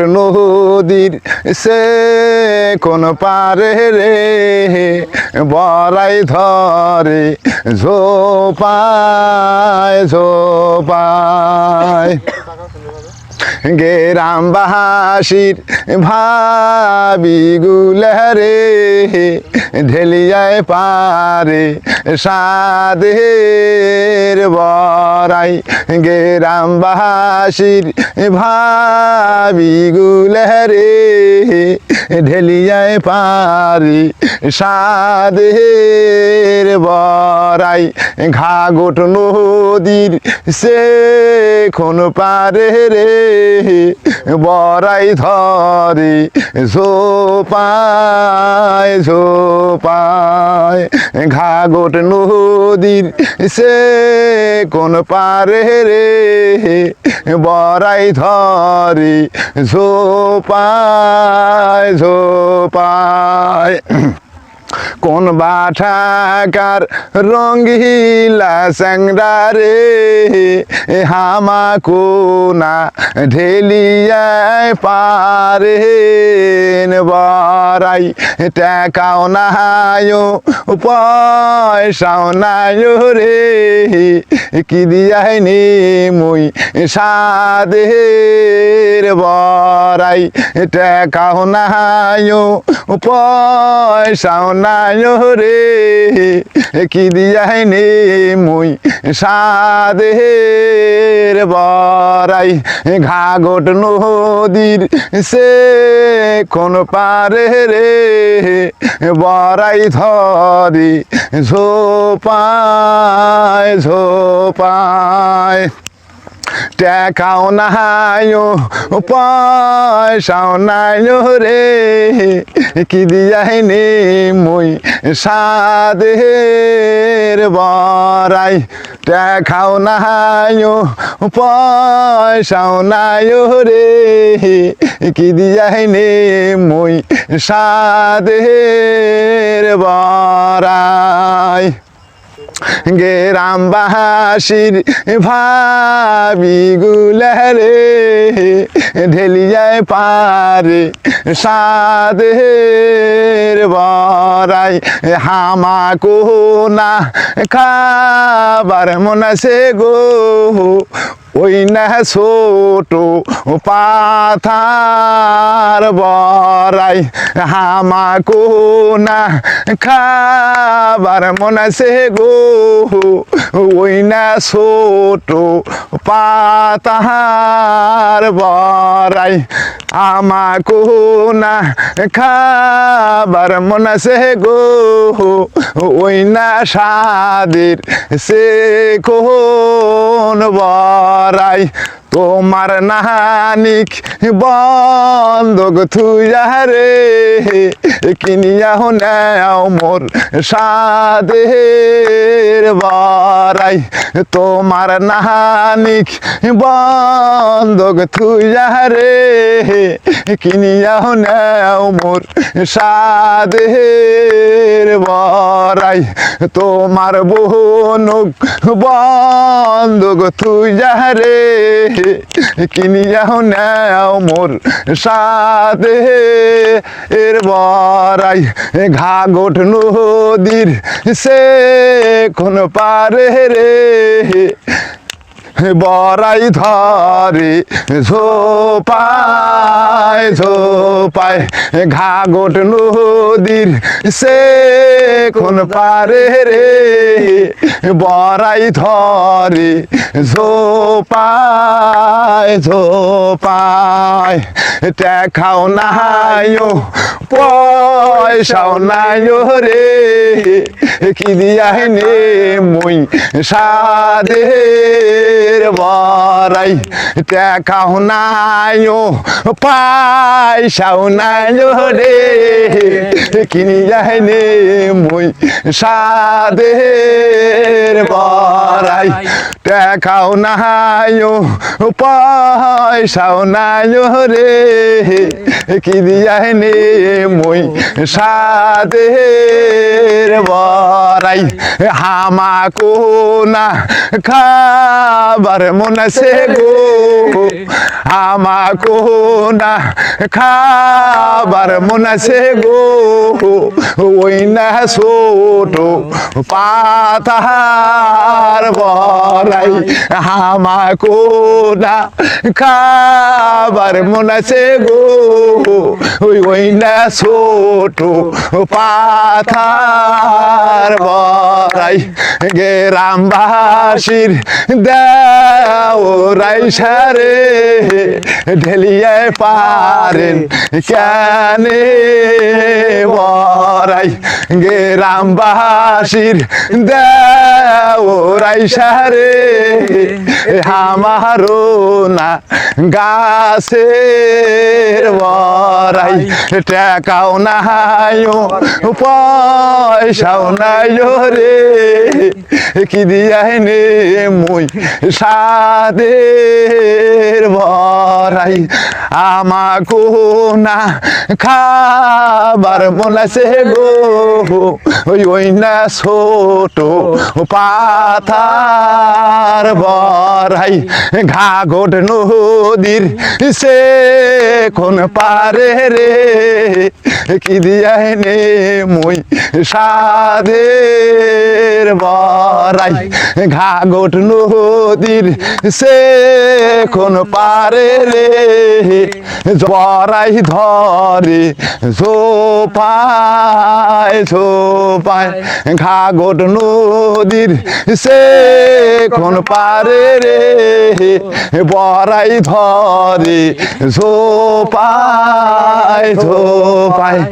নদীর সে কোন পারে রে? বড়াই ধরে ঝোপায় ঝোপায়। গেরামবাসীর ভাবি গুলহরে, ঢেলিয়ায় পারে সাদের বরাই গেরামবাসীর ভাবি গুলহরে, ঢেলিয়ায় পারি সাদের বরাই ঘাগট নদীর সে কোন পারে রে। বরাই ধরে ঝোপায় ঝোপায়। ঘাগট নদীর সে কোন পারে রে বরাই ধরে ঝোপায় ঝোপায়। কোন বাঠাকার রঙ্গিলা স্যাংরা রে? হামা কোনা ঢেলিয়ায় পারে বরাই টাকাও নাহায়ো, পয়সাও নায়ো রে। কি দিয়াই নি মুই সাদের বরাই টাকাও নাহায়ো পয়সাও নায়ো রে। কি দিয়াই নি মুই সাদের বরাই ঘাগট নদীর সে কোন পারে রে। বরাই ধরি, ঝোপায় ঝোপায়। টাকাও নাহায়ো পয়সাও নাইও রে। কি দিয়াই নে মুই সাদের বরাই টাকাও নাহায়ো পয়সাও নাইও রে। কি দিয়াই নে মুই সাদের বরাই গেরামবাসীর ভাবি গুলারে ঢেলি যায় পারে সাদের হামা কোনা খাবার মনাসে গো। ওই না ছোট পাথার বরাই হামা কোনা খাবার মনাসে গো। ওই না ছোট পাতাহার বরাই আমা কোনা খাবার মনাসে গো ওই না সাদের সে কোন বরাই তোমার নাহানিক বন্ধক থুইয়া রে, কিনিয়া নেও মোর সাদের বরাই। তোমার নাহানিক বন্ধক থুইয়া রে, কিনিয়া নেও মোর সাদের বরাই। তোমার বহনুক বন্ধক থুইয়া রে কিনিয়াও নেও মোর সাথে। এর বরাই ঘাগট নদীর সে কোন পারে রে। বরাই ধরে, ঝোপায় ঝোপায়, ঘাগট নদীর সে কোন পারে রে। বরাই ধরে, ঝোপায় ঝোপায় টেখাও নাইও পয়সাও নাইও রে কি দিয়াই নে মুই সাদের বরাই টেখাও নাইও পয়সাও নাইও রে কিনি যাই নে মুই সাদের বরাই টেখাও নাইও পয়সাও নাইও রে কি দিয়াই নে মই সাদের বরাই হামা কোনা খাবার মনসে গো। হামা কোনা খাবার মনসে গো। ওই না ছোট পাতার বরাই হামা কোনা খাবার মনসে গো। ওই ওই না ছোট পাথার বরাই গেরামবাসীর দেওরাই সারে ঢেলিয়ে পারেন কেনে বরাই গেরামবাসীর দেওরাই সারে আমারও না গাছের বরাই টাকাও নাই পয়সাও নাই রে, কি দিয়াই নে মুই সাদের বরাই আমাকো না খাবার বলাছে গো। ওই ওই না ছোট পাথার বরাই ঘাগট নদীর সে কোন পারে রে। কি দিয়াই নে মুই সাদের বরাই ঘাগট নদীর সে কোন পারে রে। বরাই ধরে ঝোপায় ঝোপায় ঘাগট নদীর সে কোন পারে রে? বরাই ধরে ঝোপায় ঝোপায়